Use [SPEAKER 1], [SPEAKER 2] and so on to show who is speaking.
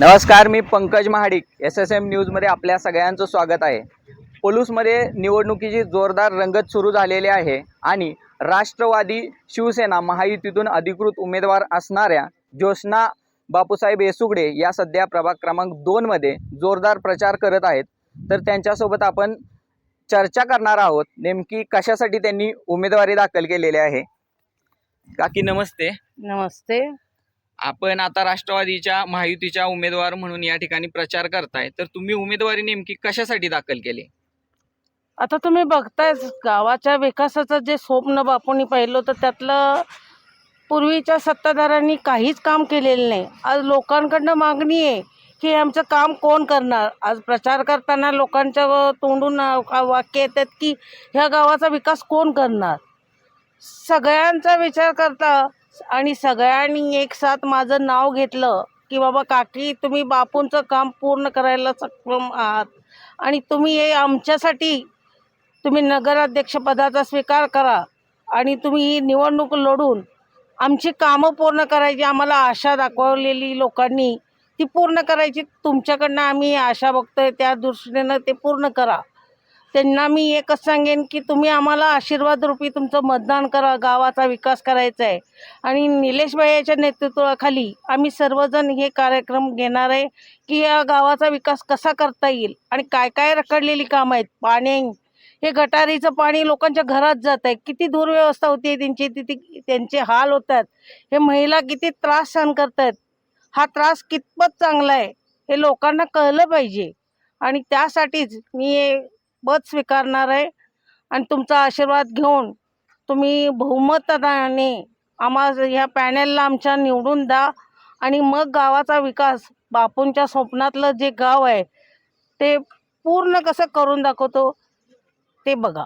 [SPEAKER 1] नमस्कार मी Pankaj Mahadik. S S M न्यूजमध्ये आपल्या सगळ्यांचं स्वागत आहे. पोलूसमध्ये निवडणुकीची जोरदार रंगत सुरू झालेली आहे आणि राष्ट्रवादी शिवसेना महायुतीतून अधिकृत उमेदवार असणाऱ्या ज्योत्स्ना बापूसाहेब येसुगडे या सध्या प्रभाग क्रमांक दोनमध्ये जोरदार प्रचार करत आहेत. तर त्यांच्यासोबत आपण चर्चा करणार आहोत. नेमकी कशासाठी त्यांनी उमेदवारी दाखल केलेली आहे? काकी नमस्ते.
[SPEAKER 2] नमस्ते.
[SPEAKER 1] आपण आता राष्ट्रवादीच्या महायुतीच्या उमेदवार म्हणून या ठिकाणी प्रचार करताय. तर तुम्ही उमेदवारी नेमकी कशासाठी दाखल केली?
[SPEAKER 2] आता तुम्ही बघताय गावाच्या विकासाचं जे स्वप्न बापूंनी पाहिलं होतं त्यातलं पूर्वीच्या सत्ताधाऱ्यांनी काहीच काम केलेलं नाही. आज लोकांकडनं मागणी आहे की आमचं काम कोण करणार? आज प्रचार करताना लोकांच्या तोंडून वाक्य येतात की ह्या गावाचा विकास कोण करणार? सगळ्यांचा विचार करता आणि सगळ्यांनी एक साथ माझं नाव घेतलं की बाबा काकी तुम्ही बापूंचं काम पूर्ण करायला सक्षम आहात. आणि तुम्ही हे आमच्यासाठी तुम्ही नगराध्यक्षपदाचा स्वीकार करा आणि तुम्ही ही निवडणूक लढून आमची कामं पूर्ण करायची. आम्हाला आशा दाखवलेली लोकांनी ती पूर्ण करायची. तुमच्याकडनं आम्ही आशा बघतोय त्या दृष्टीनं ते पूर्ण करा. त्यांना मी एकच सांगेन की तुम्ही आम्हाला आशीर्वाद रूपी तुमचं मतदान करा गावाचा विकास करायचा आहे आणि निलेश भाईच्या नेतृत्वाखाली आम्ही सर्वजण हे कार्यक्रम घेणार आहे की या गावाचा विकास कसा करता येईल आणि काय काय रखडलेली कामं आहेत? पाणी. हे गटारीचं पाणी लोकांच्या घरात जात आहे किती दुर्व्यवस्था होती त्यांची तिथे त्यांचे हाल होतात. हे महिला किती त्रास सहन करतात हा त्रास कितपत चांगला आहे हे लोकांना कळलं पाहिजे. आणि त्यासाठीच मी पद स्वीकारणार आहे. आणि तुमचा आशीर्वाद घेऊन तुम्ही बहुमताने आम्हाला ह्या पॅनेलला आमच्या निवडून द्या. आणि मग गावाचा विकास बापूंच्या स्वप्नातलं जे गाव आहे ते पूर्ण कसं करून दाखवतो ते बघा.